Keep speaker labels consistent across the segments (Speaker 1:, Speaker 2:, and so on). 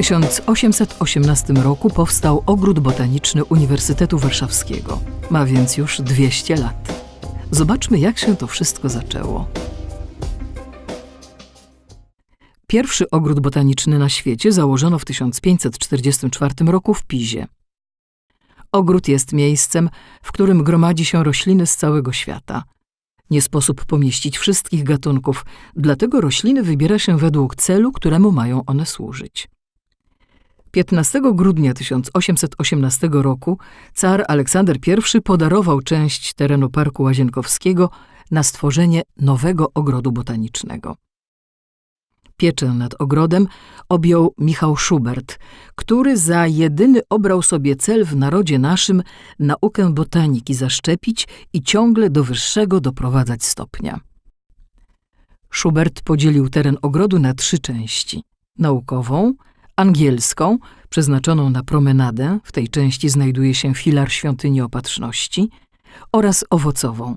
Speaker 1: 1818 roku powstał Ogród Botaniczny Uniwersytetu Warszawskiego. Ma więc już 200 lat. Zobaczmy, jak się to wszystko zaczęło. Pierwszy ogród botaniczny na świecie założono w 1544 roku w Pizie. Ogród jest miejscem, w którym gromadzi się rośliny z całego świata. Nie sposób pomieścić wszystkich gatunków, dlatego rośliny wybiera się według celu, któremu mają one służyć. 15 grudnia 1818 roku car Aleksander I podarował część terenu Parku Łazienkowskiego na stworzenie nowego ogrodu botanicznego. Pieczę nad ogrodem objął Michał Schubert, który za jedyny obrał sobie cel w narodzie naszym naukę botaniki zaszczepić i ciągle do wyższego doprowadzać stopnia. Schubert podzielił teren ogrodu na trzy części: naukową, angielską, przeznaczoną na promenadę, w tej części znajduje się filar świątyni opatrzności, oraz owocową.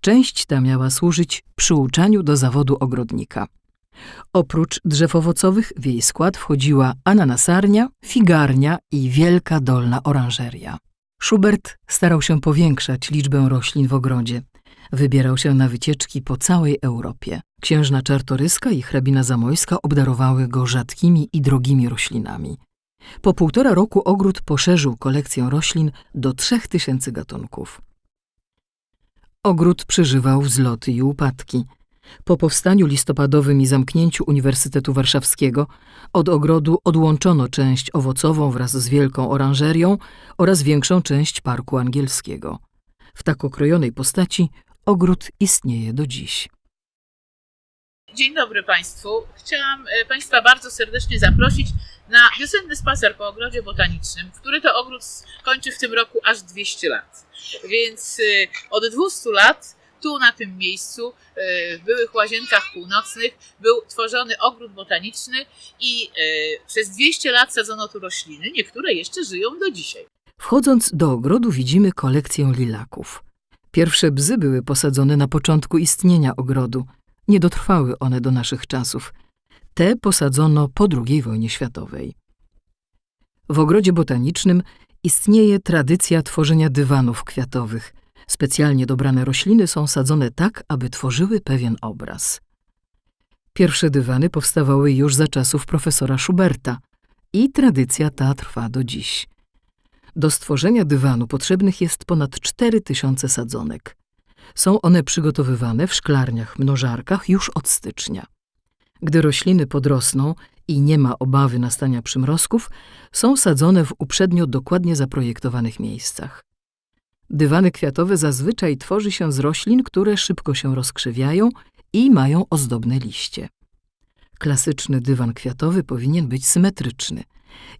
Speaker 1: Część ta miała służyć przyuczaniu do zawodu ogrodnika. Oprócz drzew owocowych w jej skład wchodziła ananasarnia, figarnia i wielka dolna oranżeria. Schubert starał się powiększać liczbę roślin w ogrodzie. Wybierał się na wycieczki po całej Europie. Księżna Czartoryska i hrabina Zamojska obdarowały go rzadkimi i drogimi roślinami. Po półtora roku ogród poszerzył kolekcję roślin do trzech tysięcy gatunków. Ogród przeżywał wzloty i upadki. Po powstaniu listopadowym i zamknięciu Uniwersytetu Warszawskiego od ogrodu odłączono część owocową wraz z wielką oranżerią oraz większą część parku angielskiego. W tak okrojonej postaci ogród istnieje do dziś.
Speaker 2: Dzień dobry Państwu. Chciałam e, Państwa bardzo serdecznie zaprosić na wiosenny spacer po ogrodzie botanicznym, który to ogród kończy w tym roku aż 200 lat. Więc e, od 200 lat tu na tym miejscu, e, w byłych łazienkach północnych, był tworzony ogród botaniczny i przez 200 lat sadzono tu rośliny. Niektóre jeszcze żyją do dzisiaj.
Speaker 1: Wchodząc do ogrodu widzimy kolekcję lilaków. Pierwsze bzy były posadzone na początku istnienia ogrodu. Nie dotrwały one do naszych czasów. Te posadzono po II wojnie światowej. W ogrodzie botanicznym istnieje tradycja tworzenia dywanów kwiatowych. Specjalnie dobrane rośliny są sadzone tak, aby tworzyły pewien obraz. Pierwsze dywany powstawały już za czasów profesora Schuberta i tradycja ta trwa do dziś. Do stworzenia dywanu potrzebnych jest ponad 4000 sadzonek. Są one przygotowywane w szklarniach mnożarkach już od stycznia. Gdy rośliny podrosną i nie ma obawy nastania przymrozków, są sadzone w uprzednio dokładnie zaprojektowanych miejscach. Dywany kwiatowe zazwyczaj tworzy się z roślin, które szybko się rozkrzewiają i mają ozdobne liście. Klasyczny dywan kwiatowy powinien być symetryczny.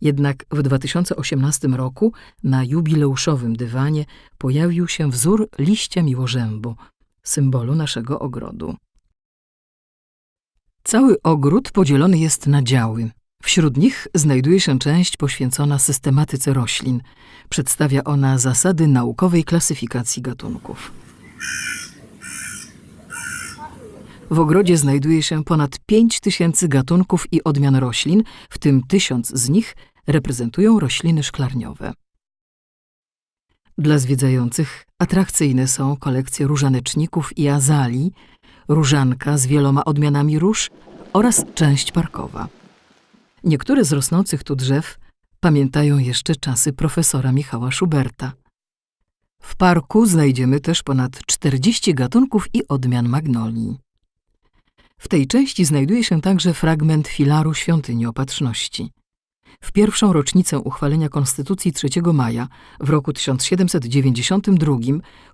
Speaker 1: Jednak w 2018 roku na jubileuszowym dywanie pojawił się wzór liścia miłożębu, symbolu naszego ogrodu. Cały ogród podzielony jest na działy. Wśród nich znajduje się część poświęcona systematyce roślin. Przedstawia ona zasady naukowej klasyfikacji gatunków. W ogrodzie znajduje się ponad 5 tysięcy gatunków i odmian roślin, w tym tysiąc z nich reprezentują rośliny szklarniowe. Dla zwiedzających atrakcyjne są kolekcje różaneczników i azalii, różanka z wieloma odmianami róż oraz część parkowa. Niektóre z rosnących tu drzew pamiętają jeszcze czasy profesora Michała Schuberta. W parku znajdziemy też ponad 40 gatunków i odmian magnolii. W tej części znajduje się także fragment filaru Świątyni Opatrzności. W pierwszą rocznicę uchwalenia Konstytucji 3 maja w roku 1792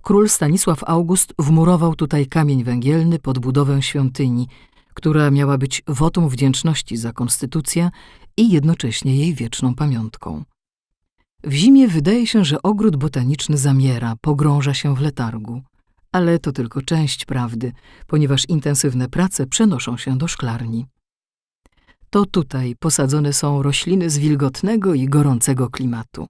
Speaker 1: król Stanisław August wmurował tutaj kamień węgielny pod budowę świątyni, która miała być wotum wdzięczności za konstytucję i jednocześnie jej wieczną pamiątką. W zimie wydaje się, że ogród botaniczny zamiera, pogrąża się w letargu ale to tylko część prawdy, ponieważ intensywne prace przenoszą się do szklarni. To tutaj posadzone są rośliny z wilgotnego i gorącego klimatu.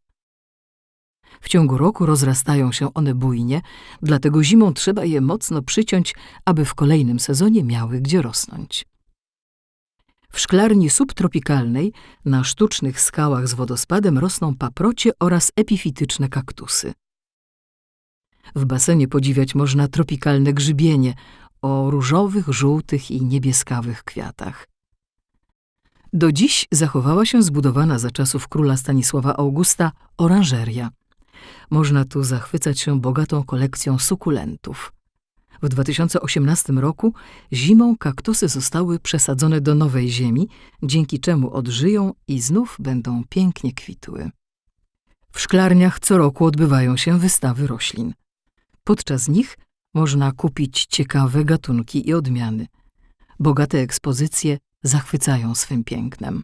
Speaker 1: W ciągu roku rozrastają się one bujnie, dlatego zimą trzeba je mocno przyciąć, aby w kolejnym sezonie miały gdzie rosnąć. W szklarni subtropikalnej na sztucznych skałach z wodospadem rosną paprocie oraz epifityczne kaktusy. W basenie podziwiać można tropikalne grzybienie o różowych, żółtych i niebieskawych kwiatach. Do dziś zachowała się zbudowana za czasów króla Stanisława Augusta oranżeria. Można tu zachwycać się bogatą kolekcją sukulentów. W 2018 roku zimą kaktusy zostały przesadzone do nowej ziemi, dzięki czemu odżyją i znów będą pięknie kwitły. W szklarniach co roku odbywają się wystawy roślin. Podczas nich można kupić ciekawe gatunki i odmiany. Bogate ekspozycje zachwycają swym pięknem.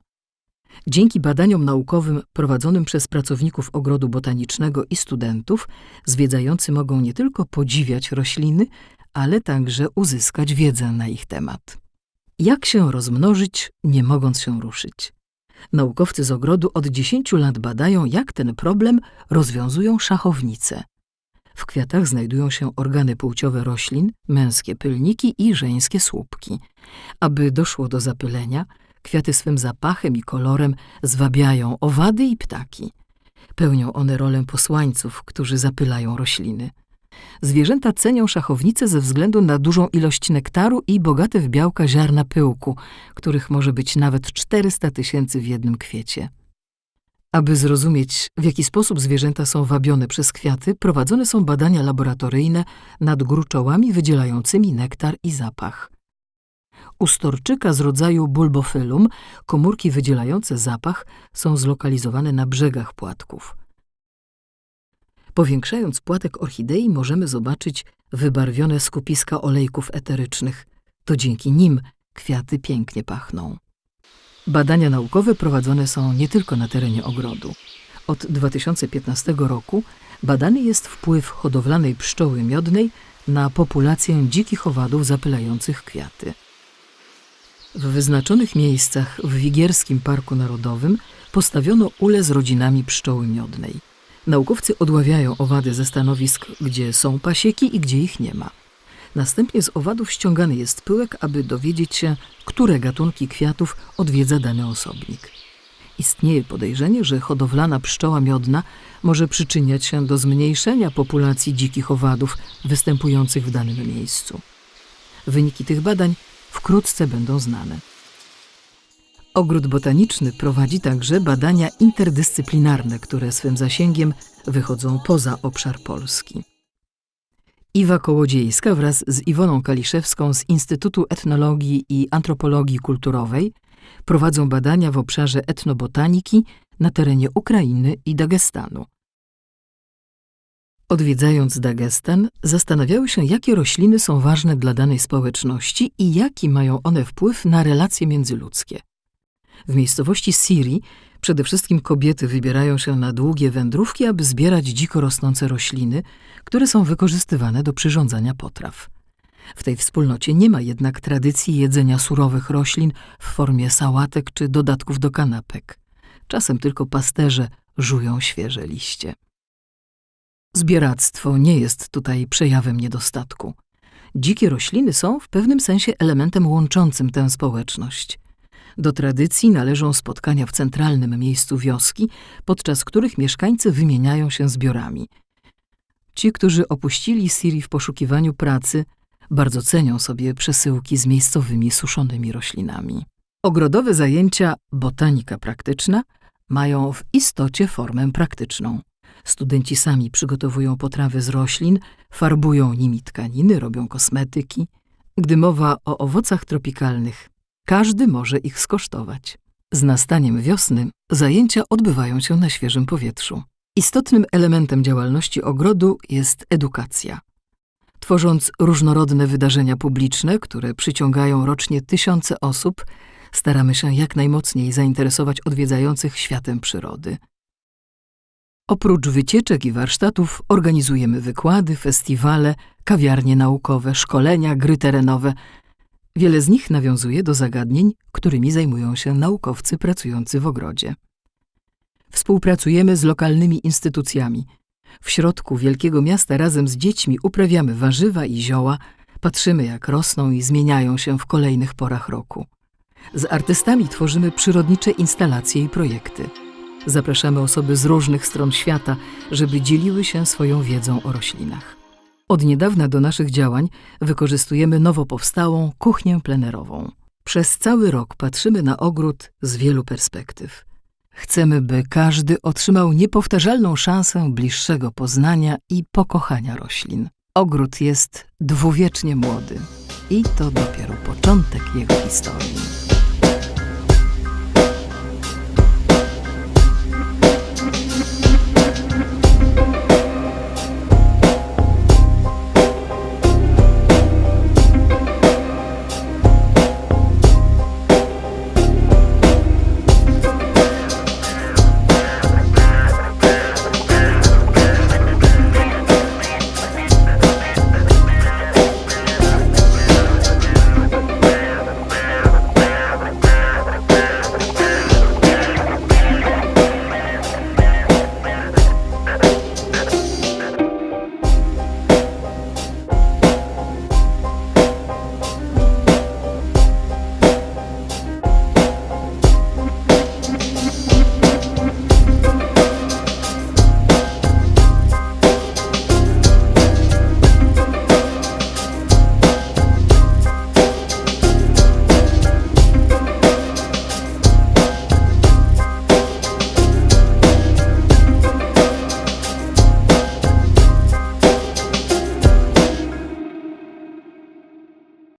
Speaker 1: Dzięki badaniom naukowym prowadzonym przez pracowników ogrodu botanicznego i studentów, zwiedzający mogą nie tylko podziwiać rośliny, ale także uzyskać wiedzę na ich temat. Jak się rozmnożyć, nie mogąc się ruszyć? Naukowcy z ogrodu od 10 lat badają, jak ten problem rozwiązują szachownice. W kwiatach znajdują się organy płciowe roślin, męskie pylniki i żeńskie słupki. Aby doszło do zapylenia, kwiaty swym zapachem i kolorem zwabiają owady i ptaki. Pełnią one rolę posłańców, którzy zapylają rośliny. Zwierzęta cenią szachownice ze względu na dużą ilość nektaru i bogate w białka ziarna pyłku, których może być nawet 400 tysięcy w jednym kwiecie. Aby zrozumieć, w jaki sposób zwierzęta są wabione przez kwiaty, prowadzone są badania laboratoryjne nad gruczołami wydzielającymi nektar i zapach. U storczyka z rodzaju bulbophyllum komórki wydzielające zapach są zlokalizowane na brzegach płatków. Powiększając płatek orchidei możemy zobaczyć wybarwione skupiska olejków eterycznych. To dzięki nim kwiaty pięknie pachną. Badania naukowe prowadzone są nie tylko na terenie ogrodu. Od 2015 roku badany jest wpływ hodowlanej pszczoły miodnej na populację dzikich owadów zapylających kwiaty. W wyznaczonych miejscach w Wigierskim Parku Narodowym postawiono ule z rodzinami pszczoły miodnej. Naukowcy odławiają owady ze stanowisk, gdzie są pasieki i gdzie ich nie ma. Następnie z owadów ściągany jest pyłek, aby dowiedzieć się, które gatunki kwiatów odwiedza dany osobnik. Istnieje podejrzenie, że hodowlana pszczoła miodna może przyczyniać się do zmniejszenia populacji dzikich owadów występujących w danym miejscu. Wyniki tych badań wkrótce będą znane. Ogród Botaniczny prowadzi także badania interdyscyplinarne, które swym zasięgiem wychodzą poza obszar Polski. Iwa Kołodziejska wraz z Iwoną Kaliszewską z Instytutu Etnologii i Antropologii Kulturowej prowadzą badania w obszarze etnobotaniki na terenie Ukrainy i Dagestanu. Odwiedzając Dagestan, zastanawiały się, jakie rośliny są ważne dla danej społeczności i jaki mają one wpływ na relacje międzyludzkie. W miejscowości Siri przede wszystkim kobiety wybierają się na długie wędrówki, aby zbierać dziko rosnące rośliny, które są wykorzystywane do przyrządzania potraw. W tej wspólnocie nie ma jednak tradycji jedzenia surowych roślin w formie sałatek czy dodatków do kanapek. Czasem tylko pasterze żują świeże liście. Zbieractwo nie jest tutaj przejawem niedostatku. Dzikie rośliny są w pewnym sensie elementem łączącym tę społeczność. Do tradycji należą spotkania w centralnym miejscu wioski, podczas których mieszkańcy wymieniają się zbiorami. Ci, którzy opuścili Siri w poszukiwaniu pracy, bardzo cenią sobie przesyłki z miejscowymi suszonymi roślinami. Ogrodowe zajęcia botanika praktyczna mają w istocie formę praktyczną. Studenci sami przygotowują potrawy z roślin, farbują nimi tkaniny, robią kosmetyki. Gdy mowa o owocach tropikalnych, każdy może ich skosztować. Z nastaniem wiosny zajęcia odbywają się na świeżym powietrzu. Istotnym elementem działalności ogrodu jest edukacja. Tworząc różnorodne wydarzenia publiczne, które przyciągają rocznie tysiące osób, staramy się jak najmocniej zainteresować odwiedzających światem przyrody. Oprócz wycieczek i warsztatów organizujemy wykłady, festiwale, kawiarnie naukowe, szkolenia, gry terenowe. Wiele z nich nawiązuje do zagadnień, którymi zajmują się naukowcy pracujący w ogrodzie. Współpracujemy z lokalnymi instytucjami. W środku wielkiego miasta razem z dziećmi uprawiamy warzywa i zioła, patrzymy jak rosną i zmieniają się w kolejnych porach roku. Z artystami tworzymy przyrodnicze instalacje i projekty. Zapraszamy osoby z różnych stron świata, żeby dzieliły się swoją wiedzą o roślinach. Od niedawna do naszych działań wykorzystujemy nowo powstałą kuchnię plenerową. Przez cały rok patrzymy na ogród z wielu perspektyw. Chcemy, by każdy otrzymał niepowtarzalną szansę bliższego poznania i pokochania roślin. Ogród jest dwuwiecznie młody i to dopiero początek jego historii.